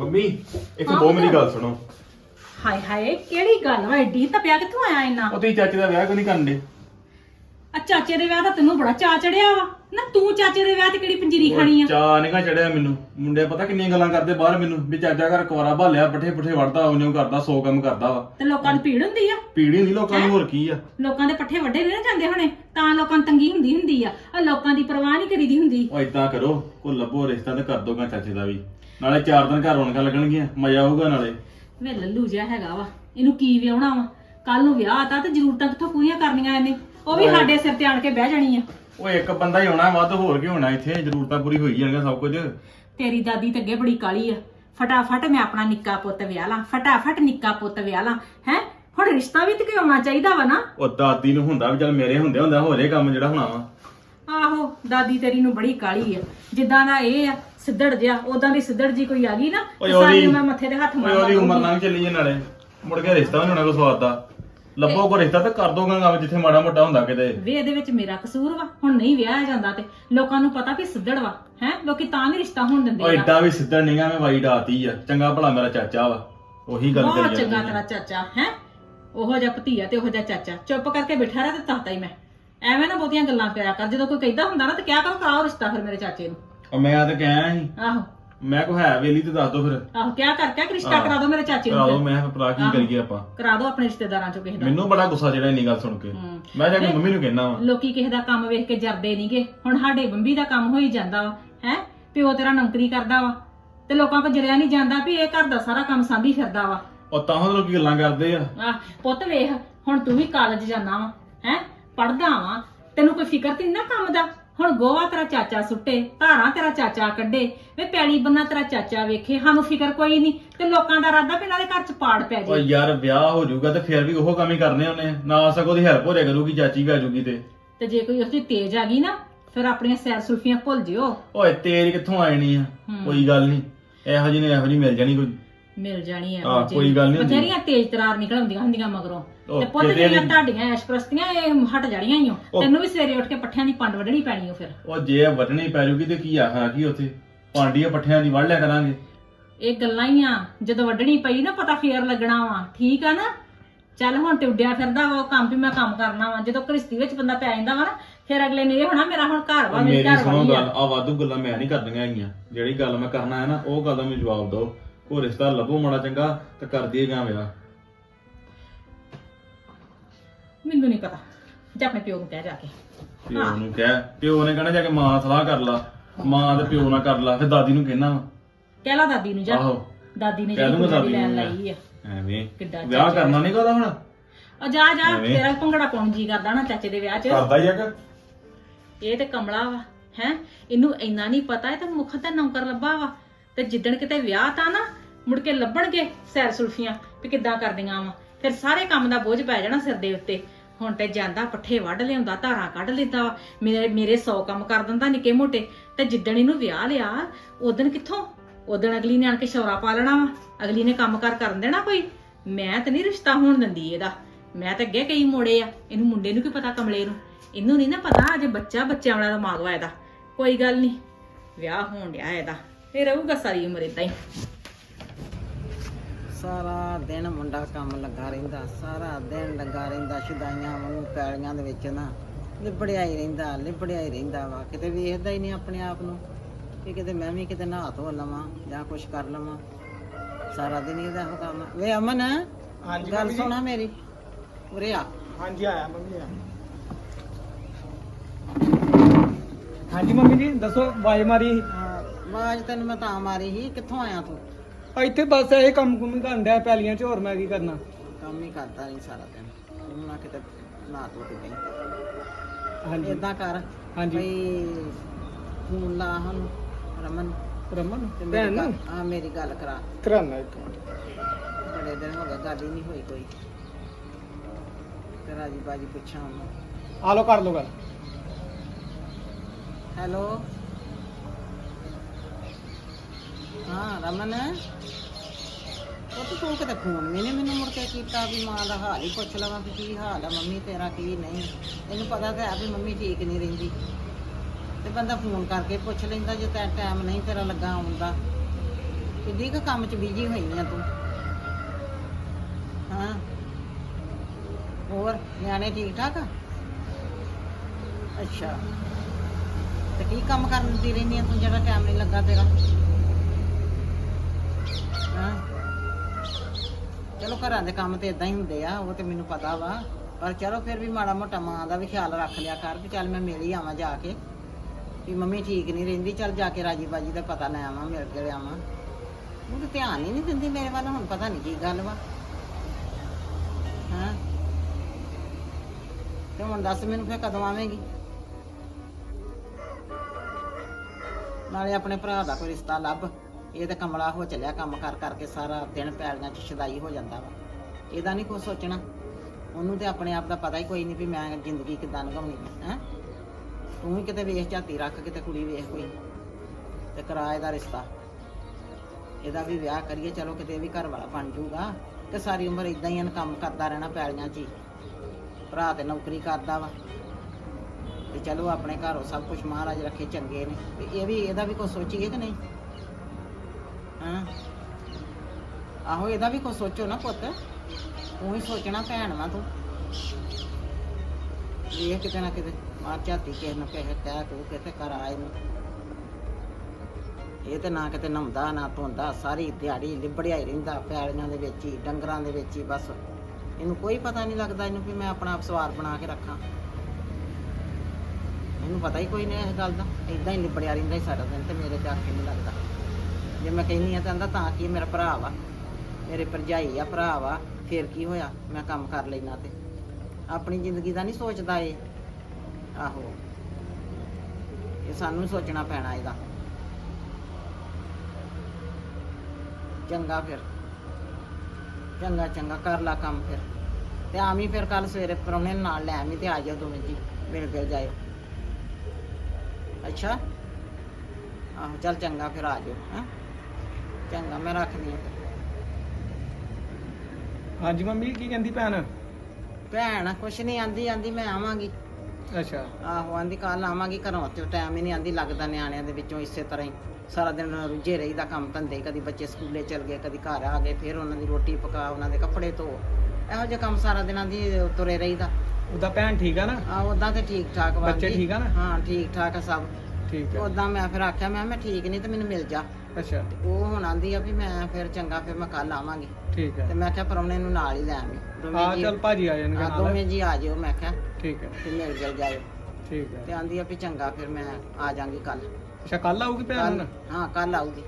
Mummy ਇੱਥੇ ਬਹੁਤ ਮੇਰੀ ਗੱਲ ਸੁਣੋ। ਹਾਏ ਹਾਏ ਕਿਹੜੀ ਗੱਲ? ਵਾ ਏਡੀ ਤਾਂ ਪਿਆ ਕਿੱਥੋਂ ਆਇਆ ਇੰਨਾ? ਉਹ ਤੁਸੀਂ ਚਾਚੇ ਦਾ ਵਿਆਹ ਕਿਉਂ ਨਹੀਂ ਕਰਨ ਦੇ? ਚਾਚੇ ਦੇ ਵਿਆਹ ਦਾ ਤੈਨੂੰ ਬੜਾ ਚਾ ਚੜਿਆ ਵਾ। ਨਾ ਤੂੰ ਚਾਚੇ ਦੇ ਵਿਆਹ ਤੇ ਕਿਹੜੀ ਪੰਜੀਰੀ ਖਾਣੀ ਆ? ਚਾਹ ਨਿਕਾ ਚੜਿਆ ਮੈਨੂੰ। ਮੁੰਡੇ ਪਤਾ ਕਿੰਨੀਆਂ ਗੱਲਾਂ ਕਰਦੇ ਬਾਹਰ ਮੈਨੂੰ ਵੀ ਚਾਚਾ ਘਰ ਕੁਵਾਰਾ ਭਾਲਿਆ ਪੱਠੇ ਪੁੱਠੇ ਵੜਦਾ ਉਹਨੇ ਕਰਦਾ ਸੌ ਕੰਮ ਕਰਦਾ ਵਾ। ਤੇ ਲੋਕਾਂ ਨੂੰ ਭੀੜ ਹੁੰਦੀ ਆ? ਪੀੜੀ ਹੁੰਦੀ ਲੋਕਾਂ ਨੂੰ ਹੋਰ ਕੀ ਆ? ਲੋਕਾਂ ਦੇ ਪੱਠੇ ਵੱਡੇ ਨਹੀਂ ਨਾ ਜਾਂਦੇ ਹੋਣੇ ਤਾਂ ਲੋਕਾਂ ਨੂੰ ਤੰਗੀ ਹੁੰਦੀ ਹੁੰਦੀ ਆ। ਆ ਲੋਕਾਂ ਦੀ ਪਰਵਾਹ ਨਹੀਂ ਕਰੀਦੀ ਹੁੰਦੀ। ਉਹ ਇਦਾਂ ਕਰੋ ਕੋ ਲੱਭੋ ਰਿਸ਼ਤਾ ਤੇ ਕਰ ਦੋਗਾ ਚਾਚੇ ਦਾ ਵੀ। ਨਾਲੇ ਚਾਰ ਦਿਨ ਘਰ ਰੌਣਕਾਂ ਲੱਗਣਗੀਆਂ ਮਜ਼ਾ ਆਊਗਾ ਨਾਲੇ। ਵੇ ਲੱਲੂ ਜਿਹਾ ਹੈਗਾ ਵਾ ਇਹਨੂੰ ਕੀ ਵਿਆਹਣਾ ਵਾ? ਕੱਲ ਨੂੰ ਵਿਆਹ ਆਤਾ ਤੇ ਜ਼ਰੂਰਤਾਂ ਕਿੱਥੋਂ ਪੂਰੀਆਂ ਕਰਨੀਆਂ ਇਹਨੇ? ਉਹ ਵੀ ਸਾਡੇ ਸਿਰ ਤੇ ਆਣ ਕੇ ਬਹਿ ਜਾਣੀ ਆ। ਉਹ ਇੱਕ ਬੰਦਾ ਹੀ ਹੋਣਾ ਵੱਧ ਹੋਰ ਕੀ ਹੋਣਾ ਇੱਥੇ? ਜ਼ਰੂਰਤਾਂ ਪੂਰੀ ਹੋਈ ਜਾਣਗੀਆਂ ਸਭ ਕੁਝ। ਤੇਰੀ ਦਾਦੀ ਤੇ ਅੱਗੇ ਬੜੀ ਕਾਲੀ ਆ। ਫਟਾਫਟ ਮੈਂ ਆਪਣਾ ਨਿੱਕਾ ਪੁੱਤ ਵਿਆਹ ਲਾਂ। ਫਟਾਫਟ ਨਿੱਕਾ ਪੁੱਤ ਵਿਆਹ ਲਾਂ। ਹੈ? ਹੁਣ ਰਿਸ਼ਤਾ ਵੀ ਤੇ ਕੋਈ ਆਉਣਾ ਚਾਹੀਦਾ ਵਾ ਨਾ? ਉਹ ਦਾਦੀ ਨੂੰ ਹੁੰਦਾ ਵੀ ਚੱਲ ਮੇਰੇ ਹੁੰਦੇ ਹੁੰਦਾ ਹੋਰੇ ਕੰਮ ਜਿਹੜਾ ਹੋਣਾ ਵਾ। ਆਹੋ ਦਾਦੀ ਤੇਰੀ ਨੂੰ ਬੜੀ ਕਾਲੀ ਆ। ਜਿੱਦਾਂ ਦਾ ਇਹ ਆ ਸਿੱਧੜ ਜਿਹਾ ਉਦਾਂ ਦੀ ਸਿੱਧੜ ਜੀ ਕੋਈ ਆ ਗਈ ਨਾ ਤੇ ਉਹਦੀ- ਮੈਂ ਮੱਥੇ ਤੇ ਹੱਥ ਓਏ ਮਾਰ ਉਹਦੀ ਉਮਰ। ਲੰਘ ਚੱਲੀ ਜੇ ਨਾਲੇ। ਮੁੜ ਕੇ ਰਿਸ਼ਤਾ ਵੀ ਹੋਣਾ ਕੋ ਸਵਾਦ ਦਾ। ਲੱਭੋ ਕੋ ਰਿਸ਼ਤਾ ਤੇ ਕਰ ਦੋਗਾ ਕੰਮ ਜਿੱਥੇ ਮਾੜਾ ਮੋਟਾ ਹੁੰਦਾ ਕਿਤੇ। ਵੇ ਇਹਦੇ ਵਿੱਚ ਮੇਰਾ ਕਸੂਰ ਵਾ ਹੁਣ ਨਹੀਂ ਵਿਆਹਿਆ ਜਾਂਦਾ ਤੇ ਲੋਕਾਂ ਨੂੰ ਪਤਾ ਵੀ ਸਿੱਧੜ ਵਾ ਹੈ? ਲੋਕੀ ਤਾਂ ਨਹੀਂ ਰਿਸ਼ਤਾ ਹੋਣ ਦਿੰਦੇ ਉਹ ਇਹਦਾ। ਏਡਾ ਵੀ ਸਿੱਧਾ ਨਹੀਂਗਾ ਮੈਂ ਵਾਈ ਡਾਤੀ ਆ। ਚੰਗਾ ਭਲਾ ਮੇਰਾ ਚਾਚਾ ਵਾ ਉਹੀ ਗੱਲ ਬਹੁਤ ਕਰੀ ਚੰਗਾ ਜਾਂਦੀ ਤੇਰਾ ਆ। ਚਾਚਾ ਹੈ? ਉਹੋ ਜਿਹਾ ਭਤੀਆ ਤੇ ਉਹੋ ਜਿਹਾ ਚਾਚਾ। ਚੁੱਪ ਕਰਕੇ ਬਿਠਾ ਰਹਿ ਤੇ ਤਾਤਾ ਹੀ ਮੈਂ। ਐਵੇਂ ਨਾ ਬਹੁਤੀਆਂ ਗੱਲਾਂ ਕਰਿਆ ਕਰ ਜਦੋਂ ਕੋਈ ਕਹਿੰਦਾ ਹੁੰਦਾ ਨਾ ਤੇ ਕਿਆ ਕਰੋ ਕਰਾਓ ਰਿਸ਼ਤਾ ਫਿਰ ਮੇਰੇ ਚਾਚੇ ਨੂੰ। ਉਹ ਮੈਂ ਤਾਂ ਕਹਿਆ ਸੀ। ਆਹੋ। ਮੈਂ ਕੋ ਹੈ ਵੇਲੀ ਤੇ ਦੱਸ ਦੋ ਫਿਰ। ਆਹੋ ਕਿਆ ਕਰ ਕਿਆ ਕਿ ਰਿਸ਼ਤਾ। ਕਰਾ ਦਿਓ ਮੇਰੇ ਚਾਚੇ ਕਰਾ ਨੂੰ ਦੋ ਫਿਰ। ਮੈਂ ਭਰਾ ਕੀ ਆਹੋ। ਕਰੀਏ ਆਪਾਂ। ਕਰਾ ਦਿਓ ਆਪਣੇ ਰਿਸ਼ਤੇਦਾਰਾਂ ਚੋਂ ਕਿਸੇ ਦਾ। ਮੈਨੂੰ ਬੜਾ ਗੁੱਸਾ ਜਿਹੜਾ ਇੰਨੀ ਗੱਲ ਸੁਣ ਕੇ। ਹੂੰ। ਮੈਂ ਜਾ ਕੇ ਮੰਮੀ ਨੂੰ ਕਹਿਣਾ ਵਾ। ਲੋਕੀ ਕਿਸੇ ਦਾ ਕੰਮ ਵੇਖ ਕੇ ਜਰਦੇ ਨਹੀਂਗੇ ਹੁਣ ਸਾਡੇ ਬੰਬੀ ਦਾ ਕੰਮ ਹੋਈ ਜਾਂਦਾ ਵਾ ਹੈ? ਪਿਓ ਤੇਰਾ ਨੌਕਰੀ ਕਰਦਾ ਵਾ। ਤੇ ਲੋਕਾਂ ਕੋਲ ਜਰਿਆ ਨਹੀਂ ਜਾਂਦਾ ਵੀ ਇਹ ਘਰ ਦਾ ਸਾਰਾ ਕੰਮ ਸਾਂਭੀ ਫਿਰਦਾ ਵਾ। ਉਹ ਤਾਂ ਹੁਣ ਲੋਕੀ ਗੱਲਾਂ ਕਰਦੇ ਆ। ਆ ਪੁੱਤ ਵੇਖ ਹੁਣ ਤੂੰ ਵੀ ਕਾਲਜ ਜਾਣਾ ਵਾ ਹੈ? ਪੜਦਾ ਵਾ। ਤੈਨੂੰ ਕੋਈ ਫਿਕਰ ਤੇ ਨੀ ਨਾ ਕੰਮ ਦਾ? ਹੁਣ ਗੋਵਾ ਤੇਰਾ ਚਾਚਾ ਸੁੱਟੇ ਧਾਰਾਂ ਤੇਰਾ ਚਾਚਾ ਕੱਢੇ ਵੇ ਪੈਲੀ ਬੰਨਾ ਤੇਰਾ ਚਾਚਾ ਵੇਖੇ ਸਾਨੂੰ ਫਿਕਰ ਕੋਈ ਨਹੀਂ ਤੇ ਲੋਕਾਂ ਦਾ ਰਾਦਾ ਇਹਨਾਂ ਦੇ ਘਰ ਚ ਪਾੜ ਪੈ ਉਹ ਜੇ ਯਾਰ ਵਿਆਹ ਹੋ ਜਾਊਗਾ ਤੇ ਫਿਰ ਵੀ ਉਹ ਕੰਮ ਹੀ ਕਰਨੇ ਉਹਨੇ ਨਾ ਸਕੋ ਦੀ ਹੈਲਪ ਹੋ ਜਾਇਆ ਕਰੂਗੀ ਚਾਚੀ ਵੀ ਆ ਜਾਊਗੀ ਤੇ। ਤੇ ਜੇ ਕੋਈ ਉਸਦੀ ਤੇਜ਼ ਆ ਗਈ ਨਾ ਫਿਰ ਆਪਣੀਆਂ ਸੈਰ ਸੁਲਫੀਆਂ ਭੁੱਲ ਜਿਓ। ਓਏ ਤੇਰੀ ਕਿੱਥੋਂ ਆਣੀ ਆ ਹੂੰ। ਕੋਈ ਗੱਲ ਨਹੀਂ ਇਹੋ ਜਿਹੀ ਨੇ ਇਹੋ ਜਿਹੀ ਮਿਲ ਜਾਣੀ ਕੋਈ। ਮਿਲ ਜਾਣੀ ਆ ਹਾਂ, ਕੋਈ ਗੱਲ ਨੀ ਹੁੰਦੀ। ਬਥੇਰੀਆਂ ਤੇਜ਼ ਤਰਾਰ ਨਿਕਲ ਆਉਂਦੀਆਂ ਹੁੰਦੀਆਂ ਮਗਰੋਂ। ਉਹ ਤੇ ਪੁੱਤ ਕਿਤੇ ਜਿਹੜੀਆਂ ਨੀ- ਤੁਹਾਡੀਆਂ ਐਸ਼ਪਰਸਤੀਆਂ ਇਹ ਹਟ ਜਾਣੀਆਂ ਹੀ ਉਹ- ਤੈਨੂੰ ਵੀ ਸਵੇਰੇ ਉੱਠ ਕੇ ਪੱਠਿਆਂ ਦੀ ਪੰਡ ਵੱਢਣੀ ਪੈਣੀ ਓ ਫਿਰ। ਉਹ ਜੇ ਵੱਢਣੀ ਪੈ ਜੂਗੀ ਤੇ ਕੀ ਆਖਾਂ ਕੀ ਉੱਥੇ? ਪਾਂਡੀਆਂ ਪੱਠਿਆਂ ਦੀ ਵੱਢ ਲਿਆ ਕਰਾਂਗੇ। ਇਹ ਗੱਲਾਂ ਹੀ ਆ ਜਦੋਂ ਵੱਢਣੀ ਪਈ ਨਾ ਪਤਾ ਫੇਰ ਲੱਗਣਾ ਵਾ। ਠੀਕ ਆ ਨਾ? ਚੱਲ ਹੁਣ ਤੇ ਉੱਡਿਆ ਫਿਰਦਾ ਵਾ ਉਹ ਕੰਮ ਵੀ ਮੈਂ ਕੰਮ ਕਰਨਾ ਵਾ। ਜਦੋਂ ਘਰਿਸਤੀ ਵਿੱਚ ਬੰਦਾ ਪੈ ਜਾਂਦਾ ਵਾ ਨਾ ਫਿਰ ਅਗਲੇ ਨੇ ਇਹ ਹੋਣਾ ਮੇਰਾ ਹੁਣ ਘਰ ਵਾ ਮੇਰੀ ਮੇਰੀ ਘਰ ਸੁਣੋ ਵਾਲੀ ਆ ਗੱਲ ਆ। ਵਾਧੂ ਗੱਲਾਂ ਮੈਂ ਨਹੀਂ ਕਰਦੀਆਂ ਹੈਗੀਆਂ। ਜਿਹੜੀ ਗੱਲ ਮੈਂ ਕਰਨਾ ਹੈ ਨਾ ਉਹ ਗੱਲ ਦਾ ਮੈਨੂੰ ਜਵਾਬ ਦਿਓ। ਉਹ ਰਿਸ਼ਤਾ ਲੱਭੋ ਮਾੜਾ ਚੰਗਾ ਤੇ ਕਰ ਦਈਏ ਗਾਂ ਵਿਆਹ। ਮੈਨੂੰ ਨਹੀਂ ਪਤਾ। ਜਾ ਆਪਣੇ ਪਿਓ ਨੂੰ ਕਹਿ ਜਾ ਕੇ। ਪਿਓ ਨੂੰ ਕਹਿ। ਪਿਓ ਨੇ ਕਹਿਣਾ ਜਾ ਕੇ ਮਾਂ ਸਲਾਹ ਕਰ ਲਾ। ਮਾਂ ਤੇ ਪਿਓ ਨਾਲ ਕਰ ਲਾ ਫਿਰ ਦਾਦੀ ਨੂੰ ਕਹਿਣਾ ਵਾ। ਕਹਿ ਲਾ ਦਾਦੀ ਨੂੰ ਜਾ। ਆਹੋ। ਦਾਦੀ ਨੇ ਕਹਿ ਜਿਹੜੀ ਦੂੰਗਾ ਕੁੜੀ ਦਾਦੀ ਲੈਣ ਨੂੰ। ਲਈ ਆ। ਐਵੇਂ। ਕਿੱਡਾ ਵਿਆਹ ਚਾਚਾ। ਕਰਨਾ ਨਹੀਂ ਕਹਦਾ ਹੁਣ? ਆ ਜਾ ਜਾ। ਐਵੇਂ। ਤੇਰਾ ਭੰਗੜਾ ਪਾਉਣ ਜੀ ਕਰਦਾ ਨਾ ਚਾਚੇ ਦੇ ਵਿਆਹ 'ਚ। ਕਰਦਾ ਹੀ ਆ ਕਿ? ਇਹ ਤੇ ਕਮਲਾ ਵਾ ਹੈ? ਇਹਨੂੰ ਇੰਨਾ ਨਹੀਂ ਪਤਾ ਇਹ ਤਾਂ ਮੁਖ ਦਾ ਨੌਕਰ ਲੱਭਾ ਵਾ। ਤੇ ਜਿੱਦਣ ਕਿਤੇ ਵਿਆਹ ਤਾਂ ਨਾ ਮੁੜ ਕੇ ਲੱਭਣਗੇ ਸੈਰ ਸੁਲਫੀਆਂ ਵੀ ਕਿੱਦਾਂ ਕਰਦੀਆਂ ਵਾ। ਫਿਰ ਸਾਰੇ ਕੰਮ ਦਾ ਬੋਝ ਪੈ ਜਾਣਾ ਸਿਰ ਦੇ ਉੱਤੇ। ਹੁਣ ਤੇ ਜਾਂਦਾ ਪੱਠੇ ਵੱਢ ਲਿਆਉਂਦਾ, ਧਾਰਾਂ ਕੱਢ ਲੈਂਦਾ ਵਾ। ਮੇਰੇ ਮੇਰੇ 100 ਕੰਮ ਕਰ ਦਿੰਦਾ ਨਿੱਕੇ ਮੋਟੇ। ਤੇ ਜਿੱਦਣ ਇਹਨੂੰ ਵਿਆਹ ਲਿਆ, ਉਦਣ ਕਿੱਥੋਂ? ਉਦਣ ਅਗਲੀ ਨੇ ਆਣ ਕੇ ਸ਼ੌਰਾ ਪਾ ਲੈਣਾ ਵਾ। ਅਗਲੀ ਨੇ ਕੰਮ ਕਾਰ ਕਰਨ ਦੇਣਾ ਕੋਈ? ਮੈਂ ਤੇ ਨਹੀਂ ਰਿਸ਼ਤਾ ਹੋਣ ਦਿੰਦੀ ਇਹਦਾ। ਮੈਂ ਤਾਂ ਅੱਗੇ ਕਈ ਮੋੜੇ ਆ। ਇਹਨੂੰ ਮੁੰਡੇ ਨੂੰ ਕੀ ਪਤਾ ਕਮਲੇ ਨੂੰ? ਇਹਨੂੰ ਨਹੀਂ ਨਾ ਪਤਾ ਅਜੇ ਬੱਚਾ, ਬੱਚਿਆਂ ਵਾਲਾ ਦਿਮਾਗ ਵਾ ਇਹਦਾ। ਕੋਈ ਗੱਲ ਨਹੀਂ, ਵਿਆਹ ਹੋਣ ਡਿਆ ਇਹਦਾ। ਇਹ ਰਹੂਗਾ ਸਾਰੀ ਉਮਰ ਇਦਾਂ ਹੀ। ਸਾਰਾ ਦਿਨ ਮੁੰਡਾ ਕੰਮ ਲੱਗਾ ਰਹਿੰਦਾ ਸਾਰਾ ਦਿਨ ਲੱਗਾ ਰਹਿੰਦਾ ਸ਼ੁਦਾਈਆਂ ਵਾਂਗੂ ਪੈਲੀਆਂ ਦੇ ਵਿੱਚ ਨਾ ਲਿਬੜਿਆ ਹੀ ਰਹਿੰਦਾ ਲਿਬੜਿਆ ਹੀ ਰਹਿੰਦਾ ਵਾ। ਕਿਤੇ ਵੇਖਦਾ ਹੀ ਨਹੀਂ ਆਪਣੇ ਆਪ ਨੂੰ ਕਿ ਕਿਤੇ ਮੈਂ ਵੀ ਕਿਤੇ ਨਹਾ ਧੋ ਲਵਾਂ ਜਾਂ ਕੁਛ ਕਰ ਲਵਾਂ। ਸਾਰਾ ਦਿਨ ਹੀ ਇਹਦਾ ਇਹੋ ਕੰਮ। ਵੇ ਅਮਨ ਹਾਂਜੀ ਗੱਲ। ਸੁਣਾ ਮੇਰੀ। ਉਰੇ ਆ। ਹਾਂਜੀ ਆਇਆ ਮੰਮੀ ਆ ਹਾਂਜੀ ਮੰਮੀ ਜੀ ਦੱਸੋ ਆਵਾਜ਼ ਮਾਰੀ ਹਾਂ, ਆਵਾਜ਼ ਤੈਨੂੰ ਮੈਂ ਤਾਂ ਮਾਰੀ ਸੀ। ਕਿੱਥੋਂ ਆਇਆ ਤੂੰ? ਇੱਥੇ ਬਸ ਇਹ ਕੰਮ ਕੁਮ ਡਿਆ ਪੈਲੀਆਂ 'ਚ ਹੋਰ ਮੈਂ ਕੀ ਕਰਨਾ? ਕੰਮ ਹੀ ਕਰਦਾ ਨਹੀਂ ਸਾਰਾ ਦਿਨ। ਤੂੰ ਨਾ ਕਿਤੇ ਨਹਾ ਧੋ ਕੇ ਹਾਂਜੀ। ਏਦਾਂ ਕਰ ਹਾਂਜੀ। ਭਈ ਫੋਨ ਲਾ ਹਨ ਰਮਨ। ਰਮਨ? ਤੇ ਭੈਣ? ਮੇਰੀ ਨੂੰ ਆ ਮੇਰੀ ਗੱਲ ਕਰਾ। ਕਰਾਨਾ ਇੱਕ ਮਿੰਟ। ਬੜੇ ਦਿਨ ਹੋ ਗਏ ਗੱਲ ਹੀ ਨਹੀਂ ਹੋਈ ਕੋਈ। ਤੇ ਰਾਜੀ ਬਾਜੀ ਪੁੱਛਾਂ ਉਹਨੂੰ। ਆ ਲੋ ਕਰ ਲੋ ਗੱਲ। ਹੈਲੋ? ਹਾਂ, ਰਮਨ। ਉਹ ਤੂੰ ਕਿਤੇ ਫੋਨ ਵੀ ਨਹੀਂ ਮੈਨੂੰ ਮੁੜ ਕੇ ਕੀਤਾ ਵੀ ਮਾਂ ਦਾ ਹਾਲ ਹੀ ਪੁੱਛ ਲਵਾਂ ਵੀ ਕੀ ਹਾਲ ਆ, ਮੰਮੀ ਤੇਰਾ ਕੀ ਨਹੀਂ। ਇਹਨੂੰ ਪਤਾ ਤਾਂ ਹੈ ਵੀ ਮੰਮੀ ਠੀਕ ਨਹੀਂ ਰਹਿੰਦੀ। ਤੇ ਬੰਦਾ ਫੋਨ ਕਰਕੇ ਪੁੱਛ ਲੈਂਦਾ ਜੇ ਤੈ ਟਾਈਮ ਨਹੀਂ ਤੇਰਾ ਲੱਗਾ ਆਉਂਦਾ ਕਿੱਡੀ ਕੁ ਕੰਮ 'ਚ ਬਿਜ਼ੀ ਹੋਈ ਆ ਤੂੰ? ਹਾਂ। ਹੋਰ, ਨਿਆਣੇ ਠੀਕ ਠਾਕ ਆ? ਅੱਛਾ। ਤੇ ਕੀ ਕੰਮ ਕਰਨ ਦੀ ਰਹਿੰਦੀ ਆ ਤੂੰ ਜਿਹੜਾ ਟਾਈਮ ਨਹੀਂ ਲੱਗਾ ਤੇਰਾ? ਹਾਂ। ਚਲੋ ਘਰਾਂ ਦੇ ਕੰਮ ਤੇ ਇਦਾਂ ਹੀ ਹੁੰਦੇ ਆ, ਉਹ ਤੇ ਮੈਨੂੰ ਪਤਾ ਵਾ। ਪਰ ਚਲੋ ਫਿਰ ਵੀ ਮਾੜਾ ਮੋਟਾ ਮਾਂ ਦਾ ਵੀ ਖਿਆਲ ਰੱਖ ਲਿਆ ਕਰ ਵੀ ਚੱਲ ਮੈਂ ਮਿਲ ਹੀ ਆਵਾਂ ਜਾ ਕੇ। ਵੀ ਮੰਮੀ ਠੀਕ ਨਹੀਂ ਰਹਿੰਦੀ, ਚੱਲ ਜਾ ਕੇ ਰਾਜੀ ਬਾਜੀ ਦਾ ਪਤਾ ਲੈ ਆਵਾਂ, ਮਿਲ ਕੇ ਆਵਾਂ ਉਹ ਤਾਂ ਧਿਆਨ ਹੀ ਨਹੀਂ ਦਿੰਦੀ ਮੇਰੇ ਵੱਲ, ਹੁਣ ਪਤਾ ਨਹੀਂ ਕੀ ਗੱਲ ਵਾ। ਹਾਂ। ਤੇ ਹੁਣ ਦੱਸ ਮੈਨੂੰ ਫੇਰ ਕਦੋਂ ਆਵੇਂਗੀ? ਨਾਲੇ ਆਪਣੇ ਭਰਾ ਦਾ ਕੋਈ ਰਿਸ਼ਤਾ ਲੱਭ। ਇਹ ਤਾਂ ਕਮਲਾ ਹੋ ਚੱਲਿਆ ਕੰਮ ਕਰ ਕਰਕੇ ਸਾਰਾ ਦਿਨ ਪੈਲੀਆਂ 'ਚ ਛਦਾਈ ਹੋ ਜਾਂਦਾ ਵਾ। ਇਹਦਾ ਨਹੀਂ ਕੁਛ ਸੋਚਣਾ। ਉਹਨੂੰ ਤੇ ਆਪਣੇ ਆਪ ਦਾ ਪਤਾ ਹੀ ਕੋਈ ਨਹੀਂ ਵੀ ਮੈਂ ਜ਼ਿੰਦਗੀ ਕਿੱਦਾਂ ਲੰਘਾਉਣੀ ਹੈ ਹੈਂ? ਤੂੰ ਵੀ ਕਿਤੇ ਵੇਖ ਝਾਤੀ ਰੱਖ, ਕਿਤੇ ਕੁੜੀ ਵੇਖ ਕੋਈ। ਤੇ ਕਿਰਾਏ ਦਾ ਰਿਸ਼ਤਾ। ਇਹਦਾ ਵੀ ਵਿਆਹ ਕਰੀਏ, ਚਲੋ ਕਿਤੇ ਇਹ ਵੀ ਘਰ ਵਾਲਾ ਬਣ ਜਾਊਗਾ ਤੇ ਸਾਰੀ ਉਮਰ ਇਦਾਂ ਹੀ ਇਹਨ ਕੰਮ ਕਰਦਾ ਰਹਿਣਾ ਪੈਲੀਆਂ 'ਚ ਹੀ। ਭਰਾ ਤੇ ਨੌਕਰੀ ਕਰਦਾ ਵਾ। ਤੇ ਚਲੋ ਆਪਣੇ ਘਰੋਂ ਸਭ ਕੁਝ ਮਹਾਰਾਜ ਰੱਖੇ ਚੰਗੇ ਨੇ। ਤੇ ਇਹ ਵੀ, ਇਹਦਾ ਵੀ ਕੁਝ ਸੋਚੀਏ ਕਿ ਨਹੀਂ? ਹਾਂ ਆਹੋ, ਇਹਦਾ ਵੀ ਕੁਝ ਸੋਚੋ ਨਾ ਪੁੱਤ। ਤੂੰ ਹੀ ਸੋਚਣਾ ਭੈਣ ਵਾ ਤੂੰ। ਇਹ ਕਿਤੇ ਨਾ ਕਿਤੇ ਮਾਰ ਝਾਤੀ ਕਿਸੇ ਨੂੰ, ਕਿਸੇ ਕਹਿ ਤੂੰ ਕਿਤੇ ਕਰ ਆਏ ਨੂੰ। ਇਹ ਤੇ ਨਾ ਕਿਤੇ ਨਹਾਉਂਦਾ, ਨਾ ਧੋਂਦਾ, ਸਾਰੀ ਦਿਹਾੜੀ ਲਿਬੜਿਆ ਹੀ ਰਹਿੰਦਾ ਪੈਲੀਆਂ ਦੇ ਵਿੱਚ ਹੀ, ਡੰਗਰਾਂ ਦੇ ਵਿੱਚ ਹੀ ਬਸ। ਇਹਨੂੰ ਕੋਈ ਪਤਾ ਨਹੀਂ ਲੱਗਦਾ ਇਹਨੂੰ ਵੀ ਮੈਂ ਆਪਣਾ ਆਪ ਸਵਾਰ ਬਣਾ ਕੇ ਰੱਖਾਂ। ਇਹਨੂੰ ਪਤਾ ਹੀ ਕੋਈ ਨਹੀਂ ਇਸ ਗੱਲ ਦਾ। ਇਦਾਂ ਹੀ ਲਿਬੜਿਆ ਰਹਿੰਦਾ ਹੀ ਸਾਰਾ ਦਿਨ ਤੇ ਮੇਰੇ ਤੇ ਆਖੇ ਨਹੀਂ ਲੱਗਦਾ। ਜੇ ਮੈਂ ਕਹਿੰਦੀ ਆ ਤਾਂ ਕਹਿੰਦਾ ਤਾਂ ਕੀ ਮੇਰਾ ਭਰਾ ਵਾ, ਮੇਰੇ ਭਰਜਾਈ ਆ, ਭਰਾ ਵਾ, ਫੇਰ ਕੀ ਹੋਇਆ? ਮੈਂ ਕੰਮ ਕਰ ਲੈਣਾ ਤੇ। ਆਪਣੀ ਜ਼ਿੰਦਗੀ ਦਾ ਨਹੀਂ ਸੋਚਦਾ ਇਹ। ਆਹੋ। ਇਹ ਸਾਨੂੰ ਸੋਚਣਾ ਪੈਣਾ ਇਹਦਾ। ਚੰਗਾ ਫਿਰ। ਚੰਗਾ ਚੰਗਾ, ਕਰ ਲਾ ਕੰਮ ਫਿਰ। ਤੇ ਆਵੀਂ ਫਿਰ ਕੱਲ ਸਵੇਰੇ ਪ੍ਰਾਹੁਣੇ ਨਾਲ ਲੈ ਆਵੀਂ ਤੇ ਆ ਜਾਓ ਦੋਵੇਂ ਜੀ, ਮਿਲ ਕੇ ਜਾਇਓ। ਅੱਛਾ? ਆਹੋ, ਚੱਲ ਚੰਗਾ ਫਿਰ ਆ ਜਾਓ ਹੈਂ? ਚੰਗਾ ਮੈਂ ਰੱਖਦੀ ਹਾਂ। ਹਾਂਜੀ ਮੰਮੀ ਕੀ ਕਹਿੰਦੀ ਭੈਣ? ਭੈਣ ਕੁਛ ਨਹੀਂ ਆਂਦੀ ਆਂਦੀ ਮੈਂ ਆਵਾਂਗੀ। ਅੱਛਾ। ਆਹੋ ਆਂਦੀ ਕੱਲ ਆਵਾਂਗੀ ਘਰੋਂ ਤੇ ਟਾਈਮ ਹੀ ਨਹੀਂ ਆਂਦੀ ਲੱਗਦਾ ਨਿਆਣਿਆਂ ਦੇ ਵਿੱਚੋਂ ਇਸੇ ਤਰ੍ਹਾਂ ਹੀ। ਸਾਰਾ ਦਿਨ ਰੁੱਝੇ ਰਹੀਦਾ ਕੰਮ ਧੰਦੇ ਕਦੀ ਬੱਚੇ ਸਕੂਲੇ ਚਲ ਗਏ ਕਦੀ ਘਰ ਆ ਗਏ ਫਿਰ ਉਹਨਾਂ ਦੀ ਰੋਟੀ ਪਕਾ ਉਹਨਾਂ ਦੇ ਕੱਪੜੇ ਧੋ। ਇਹੋ ਜਿਹੇ ਕੰਮ ਸਾਰਾ ਦਿਨਾਂ ਦੀ ਤੁਰੇ ਰਹੀਦਾ। ਉਹਦਾ ਭੈਣ ਠੀਕ ਆ ਨਾ? ਆ ਉਦਾਂ ਤੇ ਠੀਕ ਠਾਕ ਵਾ ਬੱਚੇ। ਠੀਕ ਆ ਨਾ? ਹਾਂ ਠੀਕ ਠਾਕ ਆ ਸਭ। ਠੀਕ ਆ। ਉਦਾਂ ਮੈਂ ਫਿਰ ਆਖਿਆ ਮੈਂ ਮੈਂ ਠੀਕ ਨਹੀਂ ਤੇ ਮੈਨੂੰ ਮਿਲ ਜਾ। ਅੱਛਾ। ਉਹ ਹੁਣ ਆਂਦੀ ਆ ਵੀ ਮੈਂ ਫਿਰ ਚੰਗਾ ਫਿਰ ਮੈਂ ਕੱਲ ਆਵਾਂਗੀ। ਠੀਕ ਤੇ ਹੈ ਮੈਂ ਕਿਹਾ ਪਰੌਣੇ ਨੂੰ ਨਾਲ ਹੀ ਲੈ ਆਵੀਂ। ਹਾਂ ਜੀ ਚੱਲ ਭਾਜੀ ਆ ਜਾਣਗੇ ਹਾਂ, ਨਾਲ। ਦੋਵੇਂ ਜੀ ਆ ਜਿਓ ਮੈਂ ਕਿਹਾ। ਠੀਕ ਹੈ। ਤੇ ਮਿਲ ਗਿਲ ਜਾਇਓ। ਠੀਕ ਤੇ ਹੈ ਆਂਦੀ ਆ ਵੀ ਚੰਗਾ ਫਿਰ ਮੈਂ ਆ ਜਾਾਂਗੀ ਕੱਲ ਅੱਛਾ ਕੱਲ ਆਊਗੀ ਭੈਣ? ਹੁਣ? ਹਾਂ ਕੱਲ ਆਊਗੀ।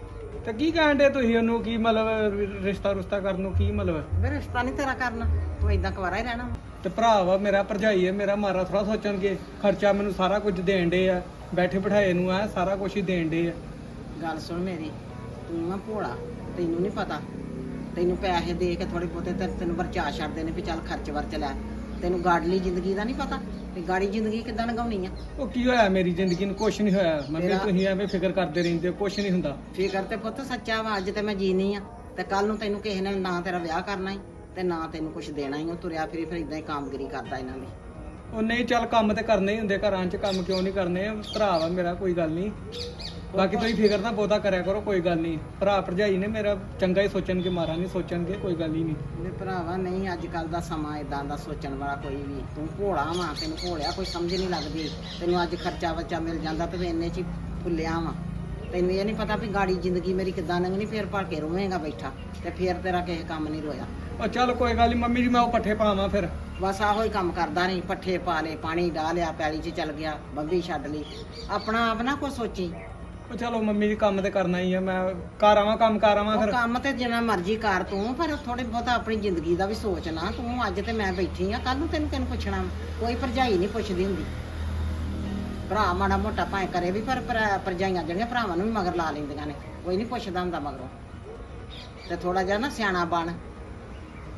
ਤੇ ਕੀ ਕਹਿੰਦੇ ਤੁਸੀਂ ਉਹਨੂੰ? ਕੀ ਮਤਲਬ ਰਿਸ਼ਤਾ ਰੁਸ਼ਤਾ ਕਰਨ ਨੂੰ ਕੀ ਮਤਲਬ? ਮੇਰੇ ਰਿਸ਼ਤਾ ਨਹੀਂ ਤੇਰਾ ਕਰਨਾ ਤੂੰ ਇਦਾਂ ਕੁਵਾਰਾ ਹੀ ਰਹਿਣਾ। ਤੇ ਭਰਾ ਵਾ ਮੇਰਾ ਭਰਜਾਈ ਹੈ ਮੇਰਾ ਮਾਰਾ ਥੋੜਾ ਸੋਚਣਗੇ। ਖਰਚਾ ਮੈਨੂੰ ਸਾਰਾ ਕੁਝ ਦੇਣ ਦੇ ਆ। ਬੈਠੇ ਬਿਠਾਏ ਨੂੰ ਆ ਸਾਰਾ ਕੁਝ ਹੀ ਦੇਣ ਦੇ ਆ। ਗੱਲ ਸੁਣ ਮੇਰੀ। ਤੂੰ ਆ ਭੋਲਾ ਤੈਨੂੰ ਨਹੀਂ ਪਤਾ। ਤੈਨੂੰ ਪੈਸੇ ਦੇ ਕੇ ਥੋੜੇ ਬਹੁਤੇ ਤੇ ਤੈਨੂੰ ਵਰਚਾ ਛੱਡਦੇ ਨੇ ਵੀ ਚੱਲ ਖਰਚ ਵਰਚ ਲੈ। ਤੈਨੂੰ ਗਾੜਲੀ ਜ਼ਿੰਦਗੀ ਦਾ ਨਹੀਂ ਪਤਾ ਵੀ ਗਾੜੀ ਜ਼ਿੰਦਗੀ ਕਿੱਦਾਂ ਲੰਘਾਉਣੀ ਆ। ਉਹ ਕੀ ਹੋਇਆ ਮੇਰੀ ਜ਼ਿੰਦਗੀ ਨੂੰ? ਕੁਝ ਨਹੀਂ ਹੋਇਆ। ਮੰਮੀ ਮੇਰਾ- ਤੁਸੀਂ ਐਵੇਂ ਫਿਕਰ ਕਰਦੇ ਰਹਿੰਦੇ ਹੋ ਕੁਝ ਨਹੀਂ ਹੁੰਦਾ। ਫਿਕਰ ਤੇ ਪੁੱਤ ਸੱਚਾ ਵਾ ਅੱਜ ਤੇ ਮੈਂ ਜੀਨੀ ਆ। ਤੇ ਕੱਲ ਨੂੰ ਤੈਨੂੰ ਕਿਸੇ ਨੇ ਨਾ ਤੇਰਾ ਵਿਆਹ ਕਰਨਾ ਹੀ ਤੇ ਨਾ ਤੈਨੂੰ ਕੁਝ ਦੇਣਾ ਹੀ ਉਹ ਤੁਰਿਆ ਫਿਰੀ ਫਿਰ ਇਦਾਂ ਹੀ ਕਾਮਗਿਰੀ ਕਰਦਾ ਇਹਨਾਂ ਦੀ। ਉਹ ਨਹੀਂ ਚੱਲ ਕੰਮ ਤੇ ਕਰਨੇ ਹੀ ਹੁੰਦੇ ਘਰਾਂ 'ਚ ਕੰਮ ਕਿਉਂ ਨਹੀਂ ਕਰਨੇ? ਭਰਾ ਵਾ ਮੇਰਾ ਕੋਈ ਗੱਲ ਨਹੀਂ ਬਾਕੀ ਤੁਸੀਂ ਫਿਕਰ ਨਾ ਬਹੁਤਾ ਕਰਿਆ ਕਰੋ ਕੋਈ ਗੱਲ ਨਹੀਂ। ਭਰਾ ਭਰਜਾਈ ਨੇ ਮੇਰਾ ਚੰਗਾ ਹੀ ਸੋਚਣਗੇ ਮਾਰਾ ਨਹੀਂ ਸੋਚਣਗੇ ਕੋਈ ਗੱਲ ਹੀ ਨਹੀਂ। ਮੇਰੇ ਭਰਾਵਾ ਨਹੀਂ ਅੱਜ ਕੱਲ ਦਾ ਸਮਾਂ ਇਦਾਂ ਦਾ ਸੋਚਣ ਵਾਲਾ ਕੋਈ ਵੀ। ਤੂੰ ਭੋਲਾ ਵਾਂ ਤੈਨੂੰ ਭੋਲਿਆ ਕੋਈ ਸਮਝ ਨਹੀਂ ਲੱਗਦੀ। ਤੈਨੂੰ ਅੱਜ ਖਰਚਾ ਬੱਚਾ ਮਿਲ ਜਾਂਦਾ ਤੇ ਇੰਨੇ ਚ ਹੀ ਫੁੱਲਿਆ ਵਾਂ। ਤੈਨੂੰ ਇਹ ਨਹੀਂ ਪਤਾ ਵੀ ਗਾੜੀ ਜ਼ਿੰਦਗੀ ਮੇਰੀ ਕਿੱਦਾਂ ਲੰਘਣੀ ਫੇਰ ਭਰ ਕੇ ਰੋਵੇਂਗਾ ਬੈਠਾ ਤੇ ਫੇਰ ਤੇਰਾ ਕਿਸੇ ਕੰਮ ਨਹੀਂ ਰੋਇਆ। ਉਹ ਚੱਲ ਕੋਈ ਗੱਲ ਨਹੀਂ ਮੰਮੀ ਜੀ ਮੈਂ ਉਹ ਪੱਠੇ ਪਾਵਾਂ ਫਿਰ। ਬਸ ਆਹੋ ਹੀ ਕੰਮ ਕਰਦਾ ਨਹੀਂ ਪੱਠੇ ਪਾ ਲਏ ਪਾਣੀ ਡਾਹ ਲਿਆ ਪੈਲੀ 'ਚ ਚੱਲ ਗਿਆ ਬੰਬੀ ਛੱਡ ਲਈ। ਆਪਣਾ ਆਪ ਨਾ ਕੋਈ ਸੋਚੀ। ਉਹ ਚਲੋ ਮੰਮੀ ਜੀ ਕੰਮ ਤੇ ਕਰਨਾ ਹੀ ਆ ਮੈਂ ਘਰ ਆਵਾਂ ਕੰਮ ਕਰ ਆਵਾਂ ਉਹ ਫਿਰ। ਕੰਮ ਤੇ ਜਿੰਨਾ ਮਰਜ਼ੀ ਕਰ ਤੂੰ ਪਰ ਥੋੜੇ ਬਹੁਤਾ ਆਪਣੀ ਜ਼ਿੰਦਗੀ ਦਾ ਵੀ ਸੋਚ ਨਾ। ਤੂੰ ਅੱਜ ਤੇ ਮੈਂ ਬੈਠੀ ਆ ਕੱਲ ਨੂੰ ਤੈਨੂੰ ਕਿਹਨੂੰ ਪੁੱਛਣਾ ਕੋਈ ਭਰਜਾਈ ਨਹੀਂ ਪੁੱਛਦੀ ਹੁੰਦੀ। ਭਰਾ ਮਾੜਾ ਮੋਟਾ ਭਾਵੇਂ ਕਰੇ ਵੀ ਪਰ ਭਰਾ- ਭਰਜਾਈਆਂ ਜਿਹੜੀਆਂ ਭਰਾਵਾਂ ਨੂੰ ਵੀ ਮਗਰ ਲਾ ਲੈਂਦੀਆਂ ਨੇ ਕੋਈ ਨਹੀਂ ਪੁੱਛਦਾ ਹੁੰਦਾ ਮਗਰੋਂ। ਤੇ ਥੋੜਾ ਜਿਹਾ ਨਾ ਸਿਆਣਾ ਬਣ।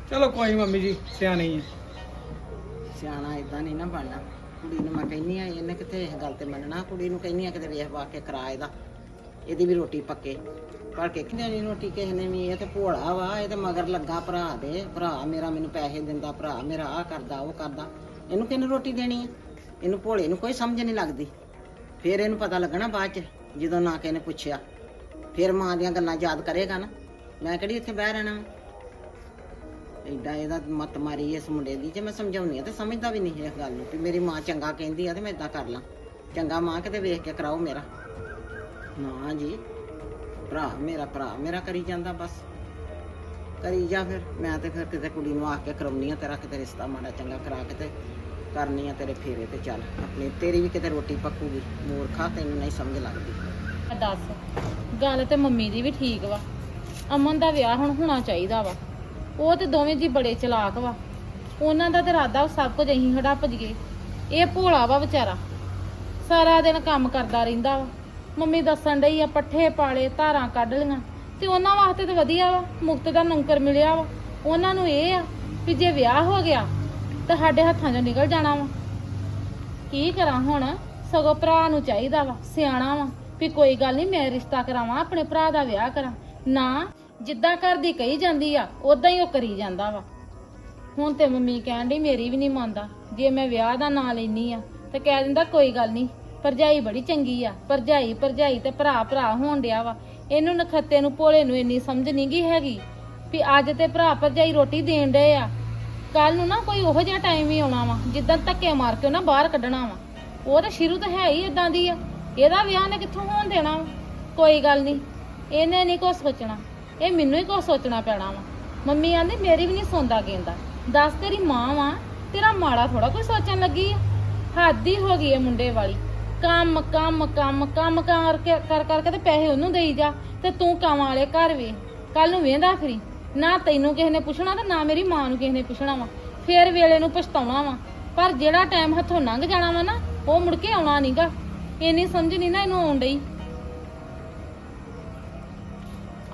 ਚਲੋ ਕੋਈ ਨੀ ਮੰਮੀ ਜੀ ਸਿਆਣੀ ਹੈ ਸਿਆਣਾ ਇਦਾਂ ਨਹੀਂ ਨਾ ਬਣਨਾ। ਕੁੜੀ ਨੂੰ ਮੈਂ ਕਹਿੰਨੀ ਆ ਇਹਨੇ ਕਿਤੇ ਇਸ ਗੱਲ ਤੇ ਮੰਨਣਾ? ਕੁੜੀ ਨੂੰ ਕਹਿੰਨੀ ਆ ਕਿਤੇ ਵੇਖ ਵਾ ਕੇ ਕਰਾ ਇਹਦਾ ਇਹਦੀ ਵੀ ਰੋਟੀ ਪੱਕੇ। ਪਰ ਕਿ ਕਿੰਨੇ ਦੀ ਰੋਟੀ? ਕਿਸੇ ਨੇ ਵੀ, ਇਹ ਤੇ ਭੋਲਾ ਵਾ, ਇਹ ਤੇ ਮਗਰ ਲੱਗਾ ਭਰਾ ਦੇ। ਭਰਾ ਮੇਰਾ ਮੈਨੂੰ ਪੈਸੇ ਦਿੰਦਾ, ਭਰਾ ਮੇਰਾ ਆ ਕਰਦਾ, ਉਹ ਕਰਦਾ। ਇਹਨੂੰ ਕਿਹਨੂੰ ਰੋਟੀ ਦੇਣੀ ਆ? ਇਹਨੂੰ ਭੋਲੇ ਨੂੰ ਕੋਈ ਸਮਝ ਨਹੀਂ ਲੱਗਦੀ। ਫਿਰ ਇਹਨੂੰ ਪਤਾ ਲੱਗਣਾ ਬਾਅਦ ਚ, ਜਦੋਂ ਨਾ ਕਿਸੇ ਨੇ ਪੁੱਛਿਆ। ਫਿਰ ਮਾਂ ਦੀਆਂ ਗੱਲਾਂ ਯਾਦ ਕਰੇਗਾ ਨਾ। ਮੈਂ ਕਿਹੜੀ ਇੱਥੇ ਬਹਿ ਰਹਿਣਾ ਐਡਾ ਇਹਦਾ ਮਤ ਮਾਰੀ ਇਸ ਮੁੰਡੇ ਦੀ ਜੇ ਮੈਂ ਸਮਝਾਉਣੀ ਆ ਤੇ ਸਮਝਦਾ ਵੀ ਨਹੀਂ ਇਸ ਗੱਲ ਨੂੰ ਵੀ ਮੇਰੀ ਮਾਂ ਚੰਗਾ ਕਹਿੰਦੀ ਆ ਤੇ ਮੈਂ ਇਦਾਂ ਕਰ ਲਾਂ। ਚੰਗਾ ਮਾਂ ਕਿਤੇ ਵੇਖ ਕੇ ਕਰਾਓ ਮੇਰਾ। ਨਾ ਜੀ, ਭਰਾ, ਮੇਰਾ ਭਰਾ, ਮੇਰਾ ਕਰੀ ਜਾਂਦਾ ਬਸ। ਕਰੀ ਜਾ ਫਿਰ, ਮੈਂ ਤੇ ਫਿਰ ਕਿਤੇ ਕੁੜੀ ਨੂੰ ਆ ਕੇ ਕਰਾਉਣੀ ਆ ਤੇਰਾ ਕਿਤੇ ਰਿਸ਼ਤਾ ਮਾੜਾ ਚੰਗਾ ਕਰਾ ਕੇ ਤੇ ਕਰਨੀ ਆ ਤੇਰੇ ਫੇਰੇ ਤੇ ਚੱਲ। ਆਪਣੀ ਤੇਰੀ ਵੀ ਕਿਤੇ ਰੋਟੀ ਪੱਕੂਗੀ, ਮੂਰਖਾ ਤੈਨੂੰ ਨਹੀਂ ਸਮਝ ਲੱਗਦੀ। ਦੱਸ, ਗੱਲ ਤੇ ਮੰਮੀ ਦੀ ਵੀ ਠੀਕ ਵਾ। ਅਮਨ ਦਾ ਵਿਆਹ ਹੁਣ ਹੋਣਾ ਚਾਹੀਦਾ ਵਾ। ਉਹ ਤੇ ਦੋਵੇਂ ਜੀ ਬੜੇ ਚਲਾਕ ਵਾ। ਉਹਨਾਂ ਦਾ ਤੇ ਇਰਾਦਾ ਉਹ ਸਭ ਕੁਝ ਅਸੀਂ ਹੜੱਪ ਜੀਏ ਇਹ ਭੋਲਾ ਵਾ ਵਿਚਾਰਾ। ਸਾਰਾ ਦਿਨ ਕੰਮ ਕਰਦਾ ਰਹਿੰਦਾ ਵਾ। ਮੰਮੀ ਦੱਸਣ ਡਈ ਆ, ਪੱਠੇ ਪਾਲੇ, ਧਾਰਾਂ ਕੱਢ ਲੀਆਂ ਤੇ ਉਹਨਾਂ ਵਾਸਤੇ ਤੇ ਵਧੀਆ ਵਾ ਮੁਕਤ ਦਾ ਨੌਕਰ ਮਿਲਿਆ ਵਾ। ਉਹਨਾਂ ਨੂੰ ਇਹ ਆ ਵੀ ਜੇ ਵਿਆਹ ਹੋ ਗਿਆ, ਤਾਂ ਸਾਡੇ ਹੱਥਾਂ 'ਚੋਂ ਨਿਕਲ ਜਾਣਾ ਵਾ। ਕੀ ਕਰਾਂ ਹੁਣ? ਸਗੋਂ ਭਰਾ ਨੂੰ ਚਾਹੀਦਾ ਵਾ, ਸਿਆਣਾ ਵਾ, ਵੀ ਕੋਈ ਗੱਲ ਨਹੀਂ ਮੈਂ ਰਿਸ਼ਤਾ ਕਰਾਵਾਂ, ਆਪਣੇ ਭਰਾ ਦਾ ਵਿਆਹ ਕਰਾਂ। ਨਾ ਜਿੱਦਾਂ ਘਰ ਦੀ ਕਹੀ ਜਾਂਦੀ ਆ ਉਦਾਂ ਹੀ ਉਹ ਕਰੀ ਜਾਂਦਾ ਵਾ। ਹੁਣ ਤੇ ਮੰਮੀ ਕਹਿਣ ਡਈ, ਮੇਰੀ ਵੀ ਨਹੀਂ ਮੰਨਦਾ। ਜੇ ਮੈਂ ਵਿਆਹ ਦਾ ਨਾਂ ਲੈਣੀ ਆ, ਤੇ ਕਹਿ ਦਿੰਦਾ ਕੋਈ ਗੱਲ ਨਹੀਂ ਭਰਜਾਈ ਬੜੀ ਚੰਗੀ ਆ, ਭਰਜਾਈ ਭਰਜਾਈ ਤੇ ਭਰਾ ਭਰਾ ਹੋਣ ਡਿਆ ਵਾ। ਇਹਨੂੰ ਨਖੱਤੇ ਨੂੰ, ਭੋਲੇ ਨੂੰ ਇੰਨੀ ਸਮਝ ਨਹੀਂ ਗਈ ਹੈਗੀ ਵੀ ਅੱਜ ਤੇ ਭਰਾ ਭਰਜਾਈ ਰੋਟੀ ਦੇਣ ਡਏ ਆ। ਕੱਲ ਨੂੰ ਨਾ ਕੋਈ ਉਹੋ ਜਿਹਾ ਟਾਈਮ ਵੀ ਆਉਣਾ ਵਾ, ਜਿੱਦਾਂ ਧੱਕੇ ਮਾਰ ਕੇ ਉਹਨਾਂ ਬਾਹਰ ਕੱਢਣਾ ਵਾ। ਉਹ ਤਾਂ ਸ਼ੁਰੂ ਤੋਂ ਹੈ ਹੀ ਇਦਾਂ ਦੀ ਆ। ਇਹਦਾ ਵਿਆਹ ਨੇ ਕਿੱਥੋਂ ਹੋਣ ਦੇਣਾ ਵਾ? ਕੋਈ ਗੱਲ ਨਹੀਂ ਇਹਨੇ ਨਹੀਂ ਕੁਛ ਸੋਚਣਾ। ਇਹ ਮੈਨੂੰ ਹੀ ਕੁਛ ਸੋਚਣਾ ਪੈਣਾ ਵਾ। ਮੰਮੀ ਆਂਦੀ, ਮੇਰੀ ਵੀ ਨਹੀਂ ਸੌਂਦਾ ਗੇਂਦਾ। ਦੱਸ ਤੇਰੀ ਮਾਂ ਵਾ, ਤੇਰਾ ਮਾੜਾ ਥੋੜਾ ਕੋਈ ਸੋਚਣ ਲੱਗੀ ਆ। ਹੱਦ ਹੀ ਹੋ ਗਈ ਏ ਮੁੰਡੇ ਵਾਲੀ। ਕੰਮ ਕੰਮ ਕੰਮ ਕੰਮ ਕਰਕੇ ਕਰ ਕਰਕੇ ਤੇ ਪੈਸੇ ਉਹਨੂੰ ਦੇਈ ਜਾ ਤੇ ਤੂੰ ਕੰਮ ਵਾਲੇ ਘਰ ਵੇ ਕੱਲ ਨੂੰ ਵੇਂਦਾ ਫਰੀ। ਨਾ ਤੈਨੂੰ ਕਿਸੇ ਨੇ ਪੁੱਛਣਾ ਤੇ ਨਾ ਮੇਰੀ ਮਾਂ ਨੂੰ ਕਿਸੇ ਨੇ ਪੁੱਛਣਾ ਵਾ। ਫੇਰ ਵੇਲੇ ਨੂੰ ਪਛਤਾਉਣਾ ਵਾ। ਪਰ ਜਿਹੜਾ ਟਾਈਮ ਹੱਥੋਂ ਲੰਘ ਜਾਣਾ ਵਾ ਨਾ, ਉਹ ਮੁੜ ਕੇ ਆਉਣਾ ਨਹੀਂਗਾ ਇੰਨੀ ਸਮਝ ਨਹੀਂ ਨਾ ਇਹਨੂੰ ਆਉਣ ਡਈ।